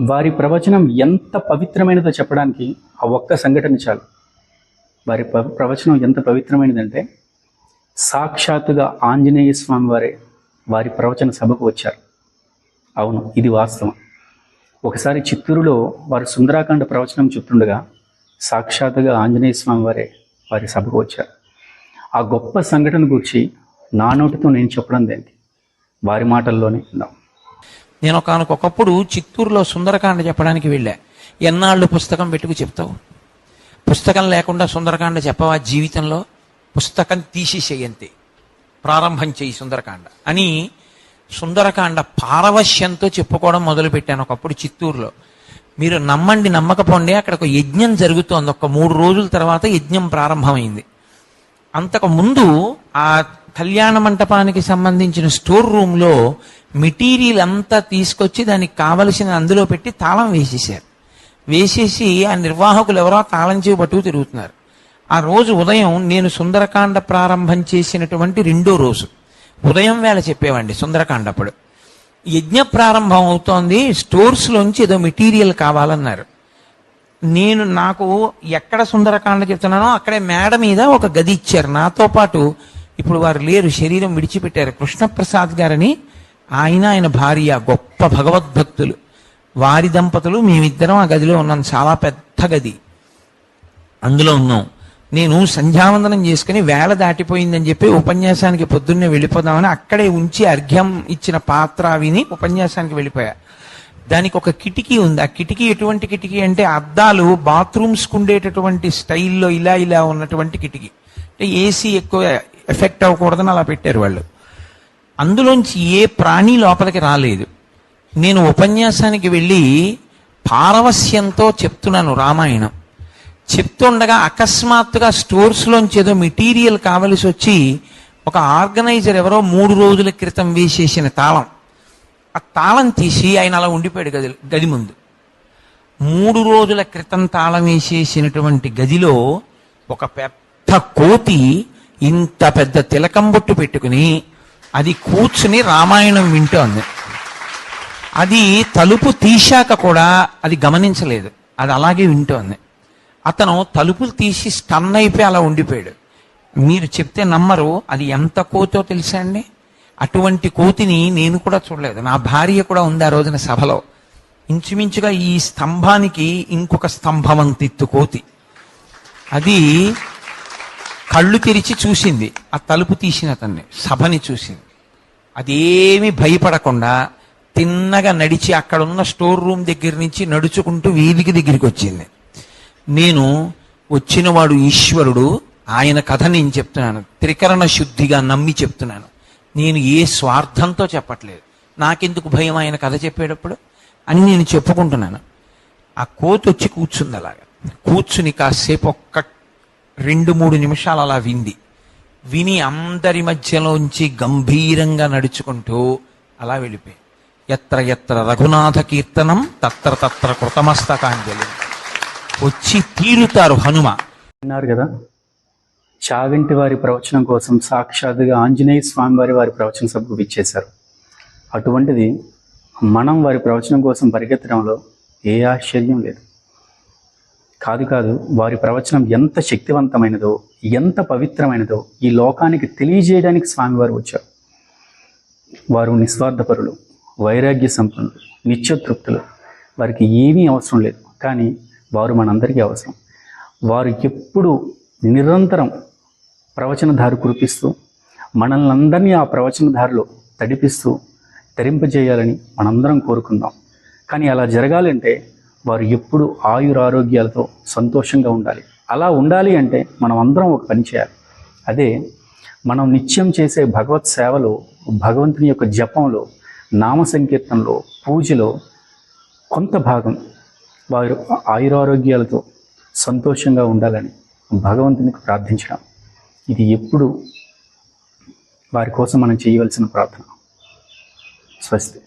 వారి ప్రవచనం ఎంత పవిత్రమైనదో చెప్పడానికి ఆ ఒక్క సంఘటన చాలు. వారి ప- ప్రవచనం ఎంత పవిత్రమైనదంటే సాక్షాత్తుగా ఆంజనేయ స్వామి వారే వారి ప్రవచన సభకు వచ్చారు. అవును ఇది వాస్తవం. ఒకసారి చిత్తూరులో వారు సుందరాకాండ ప్రవచనం చెప్తుండగా సాక్షాత్తుగా ఆంజనేయ స్వామి వారే వారి సభకు వచ్చారు. ఆ గొప్ప సంఘటన గురించి నా నోటితో నేను చెప్పడం దేనికి? వారి మాటల్లోనే ఉన్నాం నేను ఒకనకొకప్పుడు చిత్తూరులో సుందరకాండ చెప్పడానికి వెళ్ళా. ఎన్నాళ్ళు పుస్తకం పెట్టుకు చెప్తావు? పుస్తకం లేకుండా సుందరకాండ చెప్పవా జీవితంలో? పుస్తకం తీసేసేయంతే ప్రారంభం చేయి సుందరకాండ. అని సుందరకాండ పారవశ్యంతో చెప్పుకోవడం మొదలుపెట్టాను ఒకప్పుడు చిత్తూరులో. మీరు నమ్మండి నమ్మకపోండి అక్కడ ఒక యజ్ఞం జరుగుతోంది. ఒక మూడు రోజుల తర్వాత యజ్ఞం ప్రారంభమైంది. అంతకు ముందు ఆ కళ్యాణ మంటపానికి సంబంధించిన స్టోర్ రూమ్లో మెటీరియల్ అంతా తీసుకొచ్చి దానికి కావలసిన అందులో పెట్టి తాళం వేసేసారు వేసేసి ఆ నిర్వాహకులు ఎవరో తాళం చెవి పట్టుకు తిరుగుతున్నారు. ఆ రోజు ఉదయం నేను సుందరకాండ ప్రారంభం చేసినటువంటి రెండో రోజు. ఉదయం వేళ చెప్పేవాండి సుందరకాండ అప్పుడు యజ్ఞ ప్రారంభం అవుతోంది స్టోర్స్లోంచి ఏదో మెటీరియల్ కావాలన్నారు. నేను నాకు ఎక్కడ సుందరకాండ చెప్తున్నానో అక్కడే మేడ మీద ఒక గది ఇచ్చారు. నాతో పాటు ఇప్పుడు వారు లేరు శరీరం విడిచిపెట్టారు. కృష్ణప్రసాద్ గారని ఆయన ఆయన భార్య గొప్ప భగవద్భక్తులు. వారి దంపతులు మేమిద్దరం ఆ గదిలో ఉన్నాం. చాలా పెద్ద గది. అందులో ఉన్నాం. నేను సంధ్యావందనం చేసుకుని వేళ దాటిపోయిందని చెప్పి ఉపన్యాసానికి పొద్దున్నే వెళ్ళిపోదామని అక్కడే ఉంచి అర్ఘ్యం ఇచ్చిన పాత్ర విని ఉపన్యాసానికి వెళ్ళిపోయా. దానికి ఒక కిటికీ ఉంది. ఆ కిటికీ ఎటువంటి కిటికీ అంటే అద్దాలు బాత్రూమ్స్ ఉండేటటువంటి స్టైల్లో ఇలా ఇలా ఉన్నటువంటి కిటికీ. అంటే ఏసీ ఎక్కువ ఎఫెక్ట్ అవ్వకూడదని అలా పెట్టారు వాళ్ళు. అందులోంచి ఏ ప్రాణి లోపలికి రాలేదు. నేను ఉపన్యాసానికి వెళ్ళి పారవస్యంతో చెప్తున్నాను రామాయణం. చెప్తుండగా అకస్మాత్తుగా స్టోర్స్లోంచి ఏదో మెటీరియల్ కావలసి వచ్చి ఒక ఆర్గనైజర్ ఎవరో మూడు రోజుల క్రితం వేసేసిన తాళం. ఆ తాళం తీసి ఆయన అలా ఉండిపోయాడు గది గది ముందు. మూడు రోజుల క్రితం తాళం వేసేసినటువంటి గదిలో ఒక పెద్ద కోతి ఇంత పెద్ద తిలకం బొట్టు పెట్టుకుని అది కూర్చుని రామాయణం వింటోంది. అది తలుపు తీశాక కూడా అది గమనించలేదు. అది అలాగే వింటోంది. అతను తలుపులు తీసి స్టన్ అయిపోయి అలా ఉండిపోయాడు. మీరు చెప్తే నమ్మరు అది ఎంత కోతో తెలుసా అండి? అటువంటి కోతిని నేను కూడా చూడలేదు. నా భార్య కూడా ఉంది ఆ రోజున సభలో. ఇంచుమించుగా ఈ స్తంభానికి ఇంకొక స్తంభం అంతిత్తు కోతి. అది కళ్ళు తెరిచి చూసింది. ఆ తలుపు తీసిన అతన్ని సభని చూసింది. అదేమి భయపడకుండా తిన్నగా నడిచి అక్కడ ఉన్న స్టోర్ రూమ్ దగ్గర నుంచి నడుచుకుంటూ వీధికి దగ్గరికి వచ్చింది. నేను వచ్చినవాడు ఈశ్వరుడు ఆయన కథ నేను చెప్తున్నాను. త్రికరణ శుద్ధిగా నమ్మి చెప్తున్నాను. నేను ఏ స్వార్థంతో చెప్పట్లేదు. నాకెందుకు భయం ఆయన కథ చెప్పేటప్పుడు? అని నేను చెప్పుకుంటున్నాను. ఆ కోతి వచ్చి కూర్చుంది అలాగా. కూర్చుని కాసేపు ఒక్క రెండు మూడు నిమిషాలు అలా వింది. విని అందరి మధ్యలోంచి గంభీరంగా నడుచుకుంటూ అలా వెళ్ళిపోయి. ఎత్ర ఎత్ర రఘునాథ కీర్తనం తత్ర తత్ర కృతమస్తకాంజలి. వచ్చి తీరుతారు హనుమ. విన్నారు కదా చాగంటి వారి ప్రవచనం కోసం సాక్షాత్తుగా ఆంజనేయ స్వామి వారి వారి ప్రవచన సభకు విచ్చేశారు. అటువంటిది మనం వారి ప్రవచనం కోసం పరిగెత్తడంలో ఏ ఆశ్చర్యం లేదు. కాదు కాదు వారి ప్రవచనం ఎంత శక్తివంతమైనదో ఎంత పవిత్రమైనదో ఈ లోకానికి తెలియజేయడానికి స్వామివారు వచ్చారు. వారు నిస్వార్థపరులు వైరాగ్య సంపన్నులు నిత్యతృప్తులు. వారికి ఏమీ అవసరం లేదు కానీ వారు మనందరికీ అవసరం. వారు ఎప్పుడు నిరంతరం ప్రవచనధారు కురిపిస్తూ మనల్ని అందరినీ ఆ ప్రవచనధారిలో తడిపిస్తూ తరింపజేయాలని మనందరం కోరుకుందాం. కానీ అలా జరగాలంటే వారు ఎప్పుడు ఆయురారోగ్యాలతో సంతోషంగా ఉండాలి. అలా ఉండాలి అంటే మనం అందరం ఒక పని చేయాలి. అదే మనం నిత్యం చేసే భగవత్ సేవలో భగవంతుని యొక్క జపంలో నామ సంకీర్తనలో పూజలో కొంత భాగం వారు ఆయురారోగ్యాలతో సంతోషంగా ఉండాలని భగవంతునికి ప్రార్థించడం. ఇది ఎప్పుడు వారి కోసం మనం చేయవలసిన ప్రార్థన. స్వస్తి.